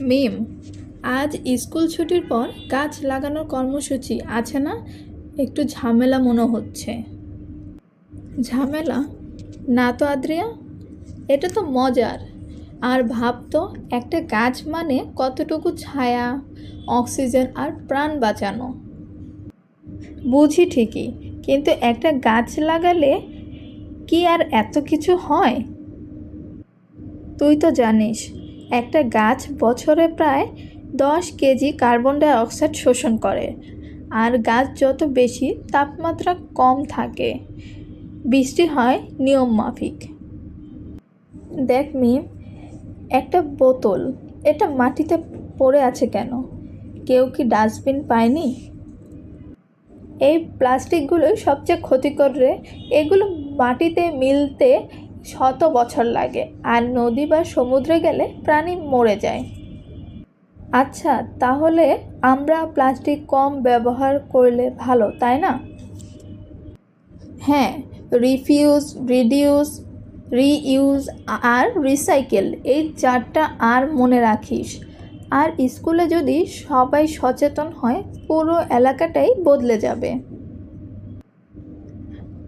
মিম, আজ স্কুল ছুটির পর গাছ লাগানোর কর্মসূচি আছে না? একটু ঝামেলা মনে হচ্ছে। ঝামেলা? না তো আদ্রিয়া, এটা তো মজার। আর ভাবতো একটা গাছ মানে কতটুকু ছায়া, অক্সিজেন আর প্রাণ বাঁচানো। বুঝি ঠিকই, কিন্তু একটা গাছ লাগালে কি আর এত কিছু হয়? তুই তো জানিস একটা গাছ বছরে প্রায় দশ কেজি কার্বন ডাই অক্সাইড শোষণ করে। আর গাছ যত বেশি, তাপমাত্রা কম থাকে। বৃষ্টি হয় নিয়ম মাফিক। দেখ মিম, একটা বোতল, এটা মাটিতে পড়ে আছে কেন? কেউ কি ডাস্টবিন পায়নি? এই প্লাস্টিকগুলোই সবচেয়ে ক্ষতিকর রে। এগুলো মাটিতে মিলতে শত বছর লাগে। আর নদী বা সমুদ্রে গেলে প্রাণী মরে যায়। আচ্ছা তাহলে আমরা প্লাস্টিক কম ব্যবহার করলে ভালো, তাই না? হ্যাঁ রিফিউজ রিডিউস রিইউজ আর রিসাইকেল এই চারটা আর মনে রাখিস। আর স্কুলে যদি সবাই সচেতন হয়, পুরো এলাকাটাই বদলে যাবে।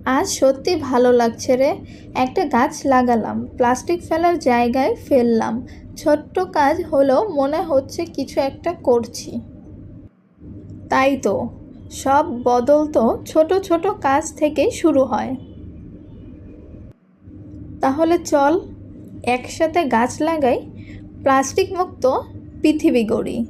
আজ সত্যি ভালো লাগছে রে। একটা গাছ লাগালাম, প্লাস্টিক ফেলার জায়গায় ফেললাম। ছোট্ট কাজ হলেও মনে হচ্ছে কিছু একটা করছি। তাই তো, সব বদল তো ছোট ছোট কাজ থেকেই শুরু হয়। তাহলে চল, একসাথে গাছ লাগাই, প্লাস্টিক মুক্ত পৃথিবী গড়ি।